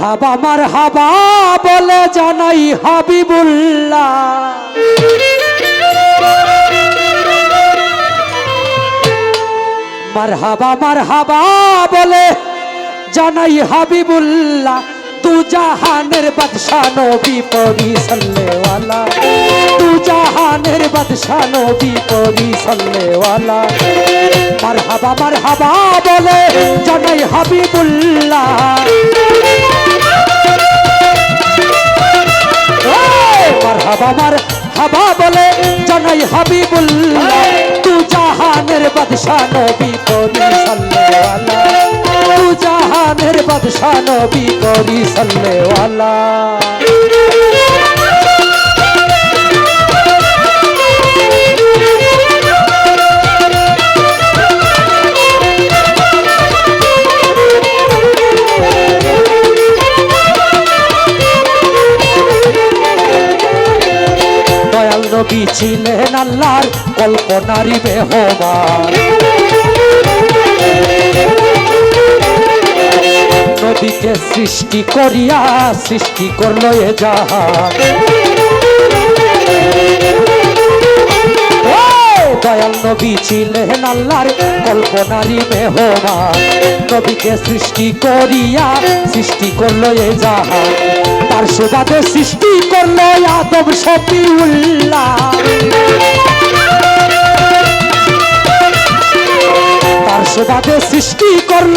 হাবা মার হাবা বলে জানাই হাবিবুল্লাহ। মার হাবা মার হাবা বলে জানাই হাবিবুল্লাহ তু জাহানের বাদশাহ নবী পরি সল্লেওয়ালা। তু জাহানের বাদশাহ নবী পরি সল্লেওয়ালা। মার হাবা মার বলে জানাই হাবিবুল্লাহ। মার হাবা মার হাবা বলে জানাই হাবিবুল্লাহ। তু জাহানের বাদশাহ নবী করি সাল্লেওয়ালা তু জাহানের বাদশাহ নবী করি সাল্লেওয়ালা নবী ছিলেন আল্লাহর কল্পনারি বেহমান নদীকে সৃষ্টি করিয়া সৃষ্টি করল এ ও, দয়াল নবী ছিলেন আল্লাহর কল্পনারি মেহমান। নবীকে সৃষ্টি করিয়া সৃষ্টি করল এ জাহান। তার সুবাদে সৃষ্টি করল আদম শফিউল্লাহ। তার সুবাদে সৃষ্টি করল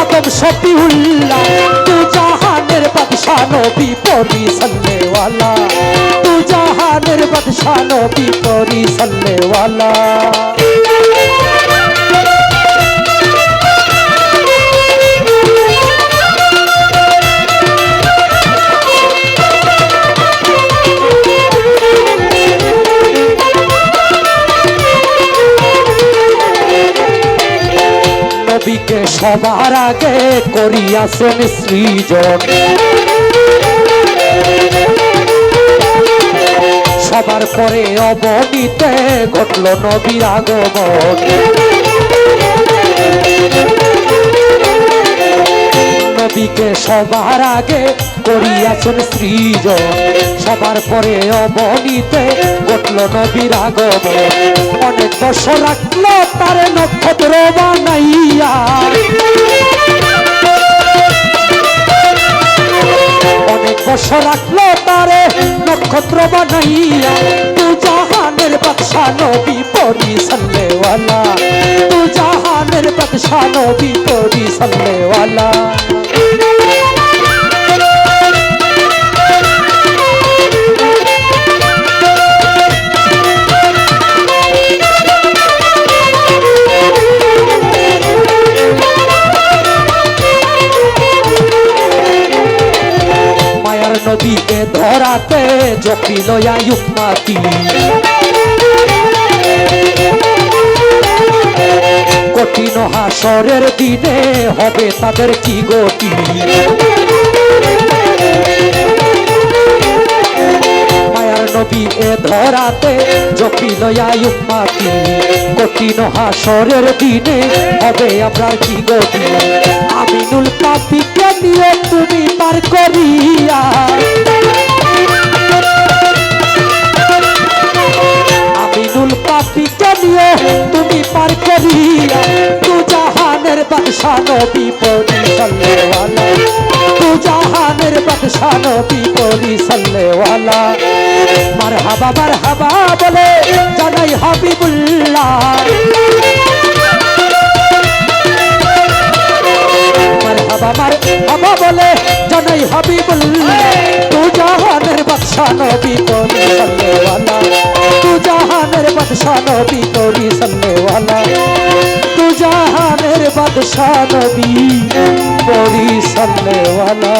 আদম শফিউল্লাহ। তু জাহানের বাদশাহ নবী পরি সল্লেওয়ালা। তু জাহানের বাদশাহ নবী পরি সল্লেওয়ালা। নবীকে সবার আগে করিয়াছেন সৃজন। সবার পরে অবনীতে ঘটল নবীর আগমন। নবীকে সবার আগে করিয়াছেন সৃজন। সবার পরে অবনীতে ঘটল নবীর আগমন। অনেক বছর রাখল তার বছর রাখল তারে নক্ষত্র বানাইয়া তু জাহানের বাদশা নবী পরি সল্লেওয়ালা তু জাহানের বাদশা নবী পরি সল্লেওয়ালা নদীকে ধরাতে জপিল আয়ুমাতি কঠিন হাসরের দিনে হবে তাদের কি গতি? নবী এ ধরাতে জপিল আয়ুমাতি কঠিন হাসরের দিনে হবে আপনার কি গতি আমিনুল পাপিকে নিয়ে তুমি পার করিয়া। আমিনুল পাপিকে নিয়ে তুমি পার করিয়া। তু জাহানের বাদশাহ নবী পরি সল্লেওয়ালা তু জাহানের বাদশাহ নবী পরি সল্লেওয়ালা মার হাবা মার হাবা বলে জানাই হাবিবুল্লাহ মার হাবা মার হাবা বলে জানাই হাবিবুল্লাহ তু জাহানের বাদশাহ নবী পরি সল্লেওয়ালা তু জাহানের বাদশাহ নবী পরি সল্লেওয়ালা তু জাহানের বাদশাহ নবী পরি সল্লেওয়ালা